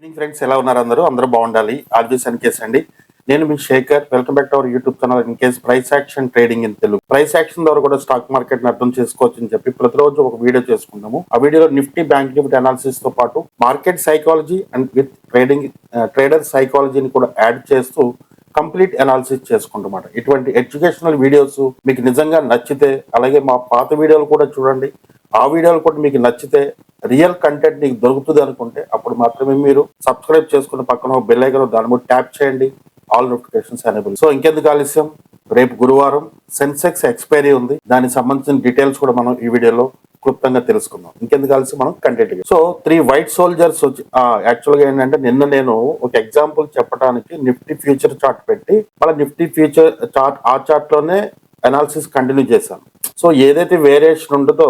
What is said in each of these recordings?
Evening friends ఎలా ఉన్నారు అందరూ? అందరూ బాగుండాలి. ఆల్వేస్ అని కేస్ అండి. నేను మీ Shekhar. Welcome back to our YouTube channel in case price action trading in Telugu price action ద్వారా కూడా స్టాక్ మార్కెట్ని అర్థం చేసుకోవచ్చు అని చెప్పి ప్రతిరోజు ఒక వీడియో చేసుకుంటాము. ఆ వీడియోలో నిఫ్టీ బ్యాంక్ నిఫ్టీ అనాలిసిస్తో పాటు market psychology and with trading trader సైకాలజీని కూడా యాడ్ చేస్తూ కంప్లీట్ అనాలిసిస్ చేసుకుంటామాట ఇటువంటి ఎడ్యుకేషనల్ వీడియోస్ మీకు నిజంగా నచ్చితే అలాగే మా పాత వీడియోలు కూడా చూడండి. ఆ వీడియోలు కూడా మీకు నచ్చితే రియల్ కంటెంట్ నీకు దొరుకుతుంది అనుకుంటే అప్పుడు మాత్రమే మీరు సబ్స్క్రైబ్ చేసుకున్న పక్కన ఒక బెల్ ఐకన్ దాని మీద ట్యాప్ చేయండి. ఆల్ నోటిఫికేషన్స్ అనేబుల్ సో ఇంకెందుకు ఆలస్యం? రేపు గురువారం సెన్సెక్స్ ఎక్స్పైరీ ఉంది. దానికి సంబంధించిన డీటెయిల్స్ కూడా మనం ఈ వీడియోలో క్లుప్తంగా తెలుసుకుందాం. ఇంకెందుకు కలిసి మనం content so three white soldiers వచ్చి యాక్చువల్గా ఏంటంటే నిన్న నేను ఒక ఎగ్జాంపుల్ చెప్పడానికి నిఫ్టీ ఫ్యూచర్ చార్ట్ పెట్టి మళ్ళీ నిఫ్టీ ఫ్యూచర్ చార్ట్ ఆ చార్ట్లోనే అనాలిసిస్ కంటిన్యూ చేశాను. సో ఏదైతే వేరియేషన్ ఉంటుందో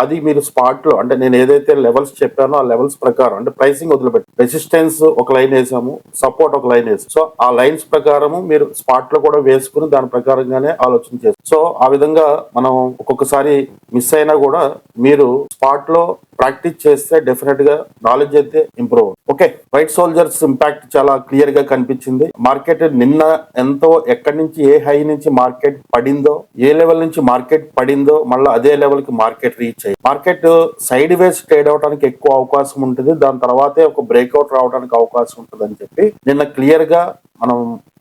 అది మీరు స్పాట్లో అంటే నేను ఏదైతే లెవెల్స్ చెప్పానో ఆ లెవెల్స్ ప్రకారం అంటే ప్రైసింగ్ వదిలిపెట్టి రెసిస్టెన్స్ ఒక లైన్ వేసాము సపోర్ట్ ఒక లైన్ వేసాము. సో ఆ లైన్స్ ప్రకారము మీరు స్పాట్లో కూడా వేసుకుని దాని ప్రకారంగానే ఆలోచన చేస్తారు. సో ఆ విధంగా మనం ఒక్కొక్కసారి మిస్ అయినా కూడా మీరు స్పాట్లో ప్రాక్టీస్ చేస్తే డెఫినెట్గా నాలెడ్జ్ అయితే improve okay white soldiers impact చాలా క్లియర్గా కనిపించింది. మార్కెట్ నిన్న ఎంతో ఎక్కడి నుంచి ఏ హై నుంచి మార్కెట్ పడిందో ఏ లెవెల్ నుంచి మార్కెట్ పడిందో మళ్ళీ అదే లెవెల్కి మార్కెట్ రీచ్ అయ్యి మార్కెట్ సైడ్ వేస్ ట్రేడ్ అవడానికి ఎక్కువ అవకాశం ఉంటుంది. దాని తర్వాతే ఒక బ్రేక్అవుట్ రావడానికి అవకాశం ఉంటుంది అని చెప్పి నిన్న క్లియర్గా మనం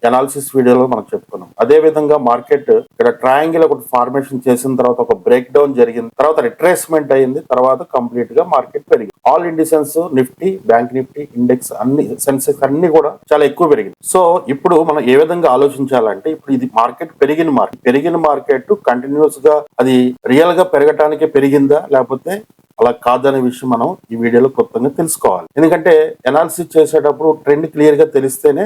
అనాలిసిస్ వీడియోలో మనం చెప్పుకున్నాం. అదే విధంగా మార్కెట్ ఇక్కడ ట్రయాంగిల్ ఒకటి ఫార్మేషన్ చేసిన తర్వాత ఒక బ్రేక్ డౌన్ జరిగింది తర్వాత రిట్రేస్మెంట్ అయింది. తర్వాత కంప్లీట్గా మార్కెట్ పెరిగింది. All indices nifty bank nifty index అన్ని సెన్సెక్స్ అన్ని కూడా చాలా ఎక్కువ పెరిగింది. సో ఇప్పుడు మనం ఏ విధంగా ఆలోచించాలంటే ఇప్పుడు ఇది మార్కెట్ పెరిగిన మార్కెట్ పెరిగిన మార్కెట్ కంటిన్యూస్గా అది రియల్గా పెరగటానికే పెరిగిందా? లేకపోతే అలా కాదనే విషయం మనం ఈ వీడియోలో క్లుప్తంగా తెలుసుకోవాలి. ఎందుకంటే ఎనాలిసిస్ చేసేటప్పుడు ట్రెండ్ క్లియర్గా తెలిస్తేనే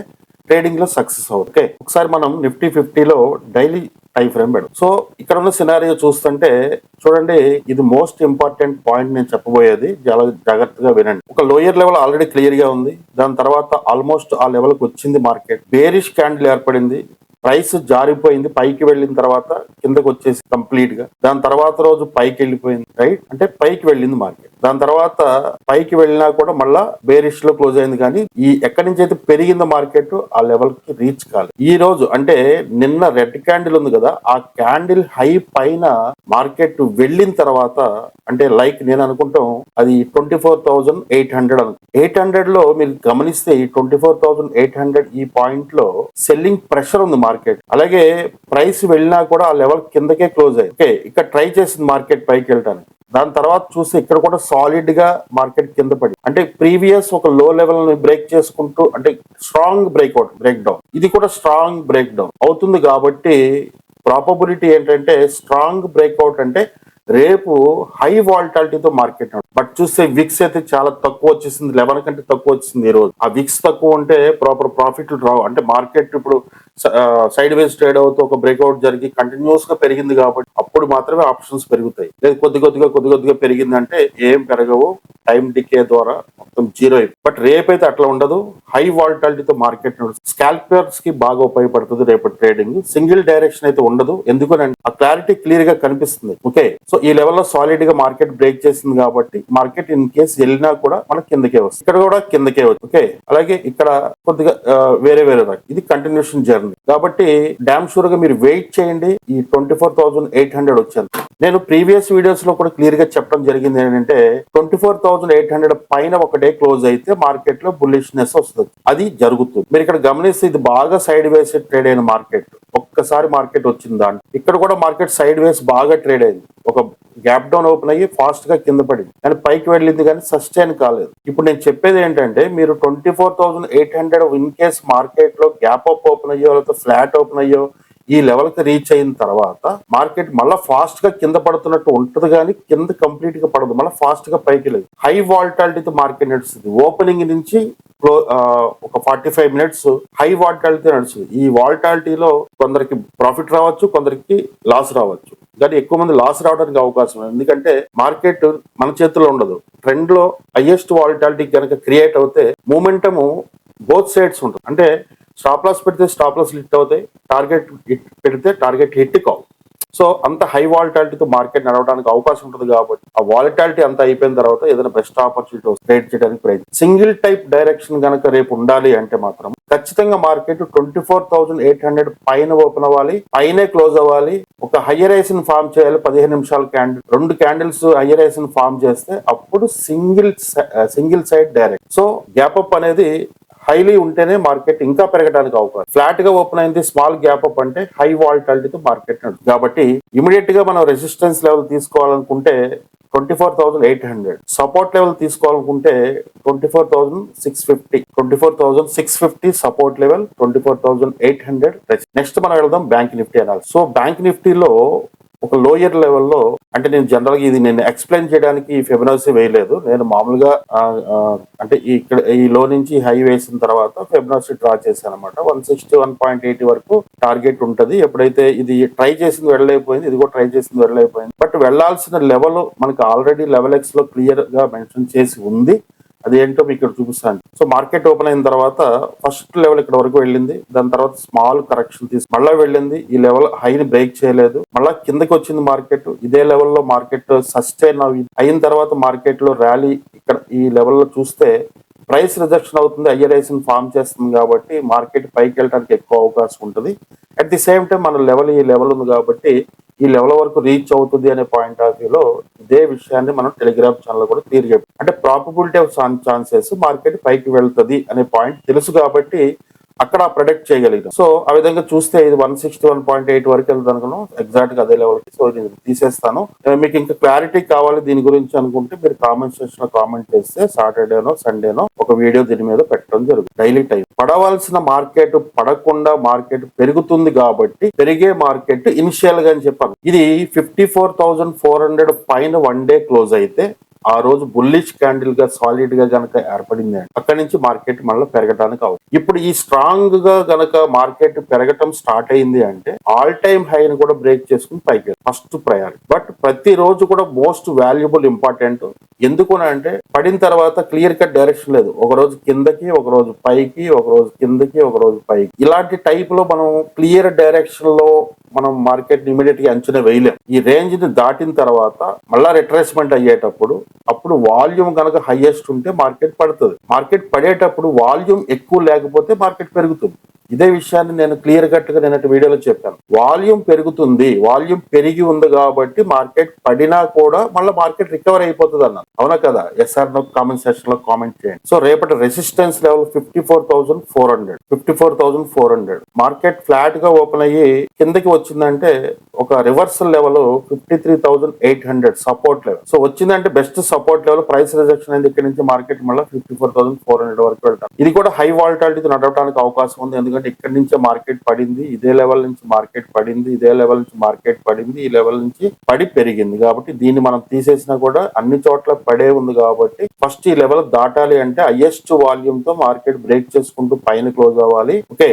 ట్రేడింగ్లో సక్సెస్ అవుతుంది. ఓకే ఒకసారి మనం నిఫ్టీ ఫిఫ్టీలో డైలీ టైం ఫ్రేమ్ పెడదాం. సో ఇక్కడ ఉన్న సినారియో చూస్తుంటే చూడండి ఇది మోస్ట్ ఇంపార్టెంట్ పాయింట్ నేను చెప్పబోయేది. చాలా జాగ్రత్తగా వినండి. ఒక లోయర్ లెవెల్ ఆల్రెడీ క్లియర్గా ఉంది. దాని తర్వాత ఆల్మోస్ట్ ఆ లెవెల్కి వచ్చింది మార్కెట్ బేరిష్ క్యాండిల్ ఏర్పడింది. ప్రైస్ జారిపోయింది. పైకి వెళ్ళిన తర్వాత కిందకు వచ్చేసి కంప్లీట్గా. దాని తర్వాత రోజు పైకి వెళ్ళిపోయింది. రైట్ అంటే పైకి వెళ్ళింది మార్కెట్. దాని తర్వాత పైకి వెళ్ళినా కూడా మళ్ళా బేరిష్లో క్లోజ్ అయింది కానీ ఈ ఎక్కడి నుంచి అయితే పెరిగిందో మార్కెట్ ఆ లెవెల్కి రీచ్ కాలేదు. ఈ రోజు అంటే నిన్న రెడ్ క్యాండిల్ ఉంది కదా ఆ క్యాండిల్ హై పైన మార్కెట్ వెళ్ళిన తర్వాత అంటే లైక్ నేను అనుకుంటాం అది twenty four thousand eight hundred అను ఎయిట్ హండ్రెడ్లో మీరు గమనిస్తే ఈ twenty four thousand eight hundred ఈ పాయింట్లో సెల్లింగ్ ప్రెషర్ ఉంది మార్కెట్ అలాగే ప్రైస్ వెళ్ళినా కూడా ఆ లెవెల్ కిందకే క్లోజ్ అయ్యి ఓకే ఇక్కడ ట్రై చేసింది మార్కెట్ పైకి వెళ్ళడానికి దాని తర్వాత చూస్తే ఇక్కడ కూడా సాలిడ్గా మార్కెట్ కింద పడి అంటే ప్రీవియస్ ఒక లో లెవెల్ని బ్రేక్ చేసుకుంటూ అంటే స్ట్రాంగ్ బ్రేక్అవుట్ బ్రేక్ డౌన్ ఇది కూడా స్ట్రాంగ్ బ్రేక్ డౌన్ అవుతుంది కాబట్టి ప్రాపబిలిటీ ఏంటంటే స్ట్రాంగ్ బ్రేక్అవుట్ అంటే రేపు హై వాల్టాలిటీతో మార్కెట్ బట్ చూస్తే విక్స్ అయితే చాలా తక్కువ వచ్చేసింది. లెవెన్ కంటే తక్కువ వచ్చింది ఈ రోజు. ఆ విక్స్ తక్కువ ఉంటే ప్రాపర్ ప్రాఫిట్లు రావు. అంటే మార్కెట్ ఇప్పుడు సైడ్ వేస్ ట్రేడ్ అవుతూ ఒక బ్రేక్అవుట్ జరిగి కంటిన్యూస్గా పెరిగింది కాబట్టి అప్పుడు మాత్రమే ఆప్షన్స్ పెరుగుతాయి. లేదు కొద్ది కొద్దిగా కొద్ది కొద్దిగా పెరిగిందంటే ఏం పెరగవు. టైం డికే ద్వారా మొత్తం జీరో బట్ రేపైతే అట్లా ఉండదు. హై వాల్టాలిటీతో మార్కెట్ స్కాల్పర్స్కి బాగా ఉపయోగపడుతుంది రేపటి ట్రేడింగ్. సింగిల్ డైరెక్షన్ అయితే ఉండదు. ఎందుకనంటే ఆ క్లారిటీ క్లియర్గా కనిపిస్తుంది. ఓకే? సో ఈ లెవెల్లో సాలిడ్గా మార్కెట్ బ్రేక్ చేసింది కాబట్టి మార్కెట్ ఇన్ కేస్ వెళ్ళినా కూడా మనకి కిందకే వస్తుంది. ఇక్కడ కూడా కిందకే వస్తుంది. ఓకే? అలాగే ఇక్కడ కొద్దిగా వేరే వేరే రకం. ఇది కంటిన్యూషన్ జర్నీ. కాబట్టి డామ్ షూర్గా మీరు వెయిట్ చేయండి. ఈ twenty four thousand eight hundred వచ్చేది నేను ప్రీవియస్ వీడియోస్లో కూడా క్లియర్గా చెప్పడం జరిగింది ఏంటంటే twenty four thousand eight hundred పైన ఒక డే క్లోజ్ అయితే మార్కెట్లో బుల్లిష్నెస్ వస్తుంది. అది జరుగుతుంది. మీరు ఇక్కడ గమనిస్తే ఇది బాగా సైడ్ వేస్ ట్రేడ్ అయిన మార్కెట్. ఒక్కసారి మార్కెట్ వచ్చింది దాంట్లో. ఇక్కడ కూడా మార్కెట్ సైడ్ వేస్ బాగా ట్రేడ్ అయింది. ఒక గ్యాప్ డౌన్ ఓపెన్ అయ్యి ఫాస్ట్గా కింద పడింది. కానీ పైకి వెళ్ళింది కానీ సస్టైన్ కాలేదు. ఇప్పుడు నేను చెప్పేది ఏంటంటే మీరు twenty four thousand eight hundred in case మార్కెట్లో గ్యాప్ అప్ ఓపెన్ అయ్యో లేకపోతే ఫ్లాట్ ఓపెన్ అయ్యో ఈ లెవెల్కి రీచ్ అయిన తర్వాత మార్కెట్ మళ్ళీ ఫాస్ట్గా కింద పడుతున్నట్టు ఉంటుంది కానీ కింద కంప్లీట్గా పడదు. మళ్ళీ ఫాస్ట్గా పైకి లేదు. హై వాల్టాలిటీతో మార్కెట్ నడుస్తుంది. ఓపెనింగ్ నుంచి ఒక forty five minutes high volatility నడుస్తుంది. ఈ వాల్టాలిటీలో కొందరికి ప్రాఫిట్ రావచ్చు కొందరికి లాస్ రావచ్చు. కానీ ఎక్కువ మంది లాస్ రావడానికి అవకాశం ఉంది ఎందుకంటే మార్కెట్ మన చేతిలో ఉండదు. ట్రెండ్లో హైయెస్ట్ వాలిటాలిటీ కనుక క్రియేట్ అవుతే మూమెంటము బోత్ సైడ్స్ ఉంటుంది. అంటే స్టాప్ లాస్ పెడితే స్టాప్ లాస్ హిట్ అవుతాయి. టార్గెట్ హిట్ పెడితే టార్గెట్ హిట్ కావు. సో అంత హై వాలిటాలిటీతో మార్కెట్ నడవడానికి అవకాశం ఉంటుంది కాబట్టి ఆ వాలిటాలిటీ అంత అయిపోయిన తర్వాత ఏదైనా బెస్ట్ ఆపర్చునిటీ ట్రేడ్ చేయడానికి ప్రయత్నం. సింగిల్ టైప్ డైరెక్షన్ కనుక రేపు ఉండాలి అంటే మాత్రం ఖచ్చితంగా market twenty four thousand eight hundred పైన ఓపెన్ అవ్వాలి. పైనే క్లోజ్ అవ్వాలి. ఒక హయ్యర్ ఐసన్ ఫామ్ చేయాలి. పదిహేను నిమిషాల క్యాండిల్ రెండు క్యాండిల్స్ హయ్యర్ ఐసన్ ఫామ్ చేస్తే అప్పుడు single single side direct so gap up అనేది హైలీ ఉంటేనే మార్కెట్ ఇంకా పెరగడానికి అవకాశం. ఫ్లాట్గా ఓపెన్ అయింది స్మాల్ గ్యాప్ అప్ అంటే హై వాలిటాలిటీతో మార్కెట్ కాబట్టి ఇమీడియట్గా మనం రెసిస్టెన్స్ లెవెల్ తీసుకోవాలనుకుంటే twenty four thousand eight hundred support level తీసుకోవాలనుకుంటే twenty four thousand six fifty twenty four thousand six fifty support level twenty four thousand eight hundred next మనం వెళ్దాం bank nifty అనాలి so bank నిఫ్టీలో ఒక lower లెవెల్లో అంటే నేను జనరల్గా ఇది నేను ఎక్స్ప్లెయిన్ చేయడానికి ఈ వేయలేదు. నేను మామూలుగా అంటే ఇక్కడ ఈ లో నుంచి హై వేసిన తర్వాత ఫెబినసీ డ్రా చేశాను అనమాట one sixty one point eighty వరకు టార్గెట్ ఉంటది. ఎప్పుడైతే ఇది ట్రై చేసింది వెళ్ళైపోయింది ఇది కూడా ట్రై చేసింది వెళ్ళైపోయింది బట్ వెళ్ళాల్సిన లెవెల్ మనకి ఆల్రెడీ లెవెల్ ఎక్స్లో క్లియర్గా మెన్షన్ చేసి ఉంది. అది ఏంటో మీకు ఇక్కడ చూపిస్తాను. సో మార్కెట్ ఓపెన్ అయిన తర్వాత ఫస్ట్ లెవెల్ ఇక్కడ వరకు వెళ్ళింది. దాని తర్వాత స్మాల్ కరెక్షన్ తీసి మళ్ళీ వెళ్ళింది. ఈ లెవెల్ హైని బ్రేక్ చేయలేదు. మళ్ళీ కిందకి వచ్చింది మార్కెట్. ఇదే లెవెల్లో మార్కెట్ సస్టైన్ అవి అయిన తర్వాత మార్కెట్లో ర్యాలీ ఇక్కడ ఈ లెవెల్లో చూస్తే ప్రైస్ రిజెక్షన్ అవుతుంది. ఐఆర్ఐసిని ఫామ్ చేస్తుంది కాబట్టి మార్కెట్ పైకి వెళ్ళడానికి ఎక్కువ అవకాశం ఉంటుంది. అట్ ది సేమ్ టైం మన లెవెల్ ఈ లెవెల్ ఉంది కాబట్టి ఈ లెవెల్ వరకు రీచ్ అవుతుంది అనే పాయింట్ ఆఫ్ వ్యూలో ఇదే విషయాన్ని మనం టెలిగ్రామ్ ఛానల్ కూడా క్లియర్ చెప్పాం అంటే ప్రాబబిలిటీ ఆఫ్ ఛాన్సెస్ మార్కెట్ పైకి వెళ్తుంది అనే పాయింట్ తెలుసు కాబట్టి అక్కడ ప్రొడక్ట్ చేయగలిగాం. సో ఆ విధంగా చూస్తే ఇది one sixty one point eight వరకు వెళ్తాను ఎగ్జాక్ట్గా అదే లెవెల్కి సో ఇది తీసేస్తాను. Eh, మీకు ఇంకా క్లారిటీ కావాలి దీని గురించి అనుకుంటే మీరు కామెంట్ సెక్షన్లో కామెంట్ చేస్తే సాటర్డేనో సండేనో ఒక వీడియో దీని మీద పెట్టడం జరుగుతుంది. డైలీ టైం పడవలసిన మార్కెట్ పడకుండా మార్కెట్ పెరుగుతుంది కాబట్టి పెరిగే మార్కెట్ ఇనిషియల్గా అని చెప్పాను ఇది fifty four thousand four hundred పైన వన్ డే క్లోజ్ అయితే ఆ రోజు బుల్లిష్ క్యాండిల్గా సాలిడ్గా గనక ఏర్పడింది అంటే అక్కడి నుంచి మార్కెట్ మళ్ళీ పెరగడానికి అవుతుంది ఇప్పుడు ఈ స్ట్రాంగ్గా గనక మార్కెట్ పెరగటం స్టార్ట్ అయింది అంటే ఆల్ టైమ్ హైని కూడా బ్రేక్ చేసుకుని పైకి ఫస్ట్ ప్రయారిటీ బట్ ప్రతి రోజు కూడా మోస్ట్ వాల్యుబుల్ ఇంపార్టెంట్ ఎందుకు అంటే పడిన తర్వాత క్లియర్ కట్ డైరెక్షన్ లేదు. ఒక రోజు కిందకి ఒక రోజు పైకి ఒక రోజు కిందకి ఒక రోజు పైకి. ఇలాంటి టైప్లో మనం క్లియర్ డైరెక్షన్లో మనం మార్కెట్ ఇమీడియట్గా అంచనా వేయలేం. ఈ రేంజ్ని దాటిన తర్వాత మళ్ళా రిట్రేస్మెంట్ అయ్యేటప్పుడు అప్పుడు వాల్యూమ్ కనుక హైయెస్ట్ ఉంటే మార్కెట్ పడుతుంది. మార్కెట్ పడేటప్పుడు వాల్యూమ్ ఎక్కువ లేకపోతే మార్కెట్ పెరుగుతుంది. ఇదే విషయాన్ని నేను క్లియర్ కట్గా నేను వీడియోలో చెప్పాను. వాల్యూమ్ పెరుగుతుంది వాల్యూమ్ పెరిగి ఉంది కాబట్టి మార్కెట్ పడినా కూడా మళ్ళీ మార్కెట్ రికవర్ అయిపోతుంది అన్నాను. అవునా కదా? ఎస్ఆర్ నో కామెంట్ సెక్షన్లో కామెంట్ చేయండి. సో రేపటి resistance level fifty four thousand four hundred fifty four thousand four hundred market ఫ్లాట్గా ఓపెన్ అయ్యి కిందకి వచ్చిందంటే ఒక reversal level fifty three thousand eight hundred support level so వచ్చిందంటే best support level price rejection అయింది ఇక్కడ నుంచి మార్కెట్ మళ్ళీ fifty four thousand four hundred వరకు వెళ్తాం. ఇది కూడా హై వాల్టాలిటీ నడవడానికి అవకాశం ఉంది. ఎందుకంటే ఇక్కడ నుంచే మార్కెట్ పడింది ఇదే లెవెల్ నుంచి మార్కెట్ పడింది ఇదే లెవెల్ నుంచి మార్కెట్ పడింది ఈ లెవెల్ నుంచి పడి పెరిగింది. కాబట్టి దీన్ని మనం తీసేసినా కూడా అన్ని చోట్ల పడే ఉంది కాబట్టి ఫస్ట్ ఈ లెవెల్ దాటాలి అంటే హైయెస్ట్ వాల్యూమ్తో మార్కెట్ బ్రేక్ చేసుకుంటూ పైన క్లోజ్ అవ్వాలి. Okay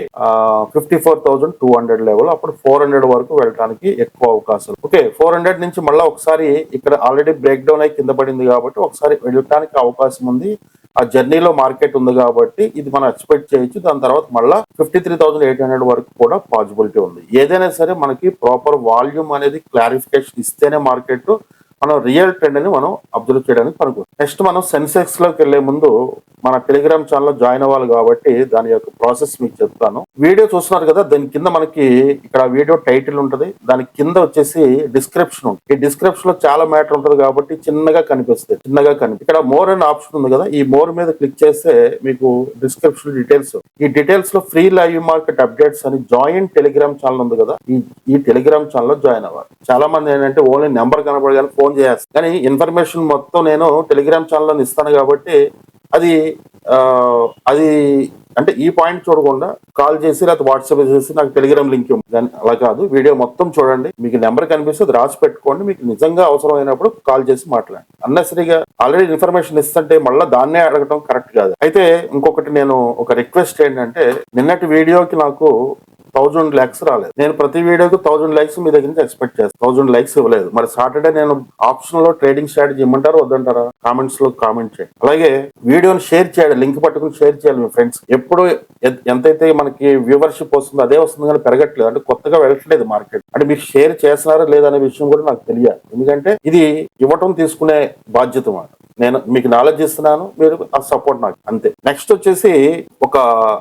fifty four thousand two hundred level. అప్పుడు ఫోర్ హండ్రెడ్ వరకు వెళ్ళడానికి ఎక్కువ అవకాశం ఓకే ఫోర్ హండ్రెడ్ నుంచి మళ్ళీ ఒకసారి ఇక్కడ ఆల్రెడీ బ్రేక్ డౌన్ అయి కింద పడింది కాబట్టి ఒకసారి వెళ్ళడానికి అవకాశం ఉంది. ఆ జర్నీలో మార్కెట్ ఉంది కాబట్టి ఇది మనం ఎక్స్పెక్ట్ చేయొచ్చు. దాని తర్వాత మళ్ళీ fifty three thousand eight hundred వరకు కూడా పాసిబిలిటీ ఉంది. ఏదైనా సరే మనకి ప్రాపర్ వాల్యూమ్ అనేది క్లారిఫికేషన్ ఇస్తేనే మార్కెట్ మనం రియల్ ట్రెండ్ అని మనం అబ్జర్వ్ చేయడానికి పనుకోవచ్చు నెక్స్ట్ మనం సెన్సెక్స్లోకి వెళ్ళే ముందు మన టెలిగ్రామ్ ఛానల్ జాయిన్ అవ్వాలి కాబట్టి దాని యొక్క ప్రాసెస్ మీకు చెప్తాను. వీడియో చూస్తున్నారు కదా దాని కింద మనకి ఇక్కడ వీడియో టైటిల్ ఉంటది. దాని కింద వచ్చేసి డిస్క్రిప్షన్ ఉంటుంది. ఈ డిస్క్రిప్షన్లో చాలా మ్యాటర్ ఉంటది కాబట్టి చిన్నగా కనిపిస్తుంది. చిన్నగా కనిపి ఇక్కడ మోర్ అనే ఆప్షన్ ఉంది కదా ఈ మోర్ మీద క్లిక్ చేస్తే మీకు డిస్క్రిప్షన్ డీటెయిల్స్ ఈ డీటెయిల్స్లో ఫ్రీ లైవ్ మార్కెట్ అప్డేట్స్ అని జాయింట్ టెలిగ్రామ్ ఛానల్ ఉంది కదా ఈ ఈ టెలిగ్రామ్ ఛానల్లో జాయిన్ అవ్వాలి. చాలా మంది ఏంటంటే ఓన్లీ నెంబర్ కనబడగానే ఫోన్ చేస్తారు కానీ ఇన్ఫర్మేషన్ మొత్తం నేను టెలిగ్రామ్ ఛానల్లో ఇస్తాను కాబట్టి అది అది అంటే ఈ పాయింట్ చూడకుండా కాల్ చేసి లేకపోతే వాట్సాప్ చేసి నాకు టెలిగ్రామ్ లింక్ ఇవ్వండి అలా కాదు. వీడియో మొత్తం చూడండి. మీకు నెంబర్ కనిపిస్తే అది రాసి పెట్టుకోండి. మీకు నిజంగా అవసరం అయినప్పుడు కాల్ చేసి మాట్లాడండి. అన్నసరిగా ఆల్రెడీ ఇన్ఫర్మేషన్ ఇస్తుంటే మళ్ళీ దాన్నే అడగటం కరెక్ట్ కాదు. అయితే ఇంకొకటి నేను ఒక రిక్వెస్ట్ ఏంటంటే నిన్నటి వీడియోకి నాకు థౌజండ్ లైక్స్ రాలేదు. నేను ప్రతి వీడియోకి థౌజండ్ లైక్స్ మీ దగ్గర నుంచి ఎక్స్పెక్ట్ చేస్తాను థౌజండ్ లైక్స్ ఇవ్వలేదు. మరి సాటర్డే నేను ఆప్షన్లో ట్రేడింగ్ స్ట్రాటజీ ఇమ్మంటారా వద్దంటారా? కామెంట్స్లో కామెంట్ చేయండి. అలాగే వీడియోని షేర్ చేయాలి లింక్ పట్టుకుని షేర్ చేయాలి మీ ఫ్రెండ్స్ ఎప్పుడు ఎంతైతే మనకి వ్యూవర్షిప్ వస్తుందో అదే వస్తుంది కానీ పెరగట్లేదు. అంటే కొత్తగా వెళ్ళట్లేదు మార్కెట్ అంటే మీరు షేర్ చేస్తున్నారా లేదా అనే విషయం కూడా నాకు తెలియాలి. ఎందుకంటే ఇది ఇవ్వటం తీసుకునే బాధ్యత మాట నేను మీకు నాలెడ్జ్ ఇస్తున్నాను మీరు ఆ సపోర్ట్ నాకు. అంతే. నెక్స్ట్ వచ్చేసి ఒక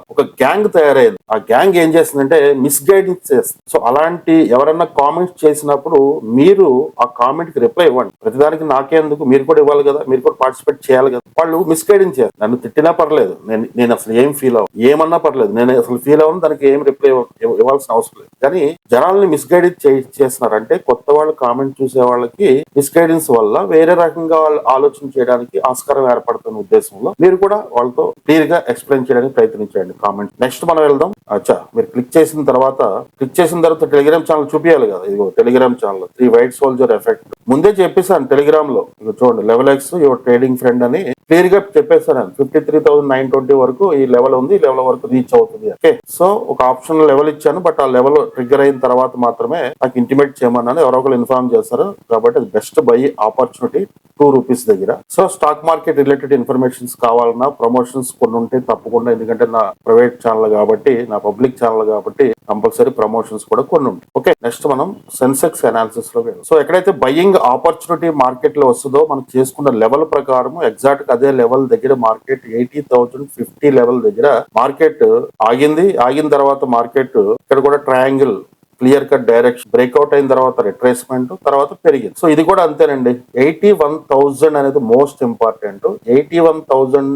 ఒక గ్యాంగ్ తయారయ్యేది ఆ గ్యాంగ్ ఏం చేస్తుందంటే మిస్గైడెన్స్ చేస్తుంది. సో అలాంటి ఎవరన్నా కామెంట్స్ చేసినప్పుడు మీరు ఆ కామెంట్కి రిప్లై ఇవ్వండి. ప్రతిదానికి నాకేందుకు? మీరు కూడా ఇవ్వాలి కదా? మీరు కూడా పార్టిసిపేట్ చేయాలి కదా? వాళ్ళు మిస్గైడెన్స్ చేస్తారు. నన్ను తిట్టినా పర్లేదు. నేను నేను అసలు ఏం ఫీల్ అవ్వ ఏమన్నా పర్లేదు. నేను అసలు ఫీల్ అవ్వను దానికి ఏం రిప్లై ఇవ్వాల్సిన అవసరం లేదు. కానీ జనాల్ని మిస్గైడెన్స్ చేస్తున్నారు కొత్త వాళ్ళు కామెంట్ చూసే వాళ్ళకి మిస్గైడెన్స్ వల్ల వేరే రకంగా వాళ్ళు ఆలోచన చేయడానికి ఆస్కారం ఏర్పడుతున్న ఉద్దేశంలో మీరు కూడా వాళ్ళతో క్లియర్గా ఎక్స్ప్లెయిన్ చేయడానికి ప్రయత్నించండి కామెంట్ నెక్స్ట్ మనం వెళ్దాం. అచ్చా మీరు క్లిక్ చేసిన తర్వాత క్లిక్ చేసిన తర్వాత టెలిగ్రామ్ ఛానల్ చూపించాలి కదా. ఇదిగో telegram channel three white soldier effect ముందే చెప్పేసాను టెలిగ్రామ్లో చూడండి level X your trading friend అని. క్లియర్గా చెప్పేసాను fifty three thousand nine twenty వరకు ఈ లెవెల్ ఉంది ఈ లెవెల్ వరకు రీచ్ అవుతుంది. ఓకే సో ఒక ఆప్షన్ లెవెల్ ఇచ్చాను బట్ ఆ లెవెల్ ట్రిగ్గర్ అయిన తర్వాత మాత్రమే నాకు ఇంటిమేట్ చేయమన్నాను ఎవరో ఒకరు ఇన్ఫార్మ్ చేస్తారు కాబట్టి అది best buy opportunity two rupees దగ్గర. So stock market related informations కావాలన్నా ప్రమోషన్స్ కొన్ని ఉంటే తప్పకుండా ఎందుకంటే నా ప్రైవేట్ ఛానల్ కాబట్టి నా పబ్లిక్ ఛానల్ కాబట్టి కంపల్సరీ ప్రమోషన్స్ కూడా కొన్ని ఉంటాయి. ఓకే నెక్స్ట్ మనం సెన్సెక్స్ అనాలిసిస్లో సో ఎక్కడైతే బయ్యింగ్ ఆపర్చునిటీ మార్కెట్లో వస్తుందో మనం చేసుకున్న లెవెల్ ప్రకారం ఎగ్జాక్ట్ అదే లెవెల్ దగ్గర market eighty thousand fifty level దగ్గర మార్కెట్ ఆగింది. ఆగిన తర్వాత మార్కెట్ ఇక్కడ కూడా triangle clear cut direction breakout అయిన తర్వాత రిట్రేస్మెంట్ తర్వాత పెరిగింది. సో ఇది కూడా అంతేనండి. ఎయిటీ వన్ థౌజండ్ అనేది most important eighty one thousand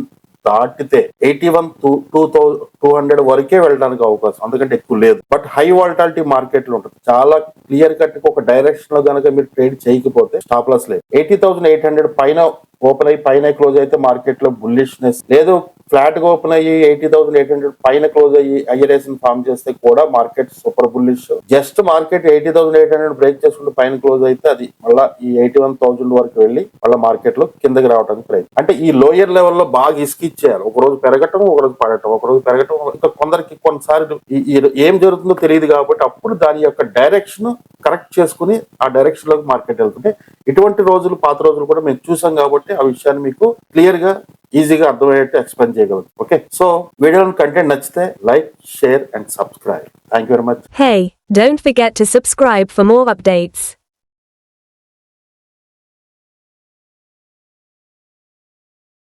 దాటితే eighty one two two two hundred వరకే వెళ్ళడానికి అవకాశం అందుకంటే ఎక్కువ లేదు. బట్ హై వాల్టాలిటీ మార్కెట్లో ఉంటుంది. చాలా క్లియర్ కట్ ఒక డైరెక్షన్లో కనుక మీరు ట్రేడ్ చేయకపోతే స్టాప్ లాస్ లేదు. ఎయిటీ థౌసండ్ ఎయిట్ హండ్రెడ్ పైన ఓపెన్ అయ్యి పైన క్లోజ్ అయితే మార్కెట్లో బుల్లిష్నెస్ లేదు. ఫ్లాట్గా ఓపెన్ అయ్యి ఎయిటీ థౌసండ్ ఎయిట్ హండ్రెడ్ పైన క్లోజ్ అయ్యి ఐఆర్ఎస్ ఫామ్ చేస్తే కూడా market super bullish. Just market eighty thousand eight hundred break చేసుకుంటూ పైన క్లోజ్ అయితే అది మళ్ళీ ఈ ఎయిటీ వన్ థౌసండ్ వరకు వెళ్ళి మళ్ళీ మార్కెట్లో కిందకి రావడానికి ప్రయత్నం. అంటే ఈ లోయర్ లెవెల్లో బాగా ఇసుకిచ్చేయాలి ఒక రోజు పెరగటం ఒక రోజు పడటం ఒక రోజు పెరగటం. ఇంకా కొందరికి కొన్నిసార్లు ఏం జరుగుతుందో తెలియదు కాబట్టి అప్పుడు దాని యొక్క డైరెక్షన్ కరెక్ట్ చేసుకుని ఆ డైరెక్షన్లోకి మార్కెట్ వెళ్తుంటే ఇటువంటి రోజులు పాత రోజులు కూడా మేము చూసాం కాబట్టి ఆ విషయాన్ని మీకు క్లియర్గా ఈజీగా అర్థమయ్యేట్టు ఎక్స్ప్లెయిన్ చేయగలం. ఓకే సో వీడియోలో కంటెంట్ నచ్చితే like share and subscribe thank you very much hey don't forget to subscribe for more updates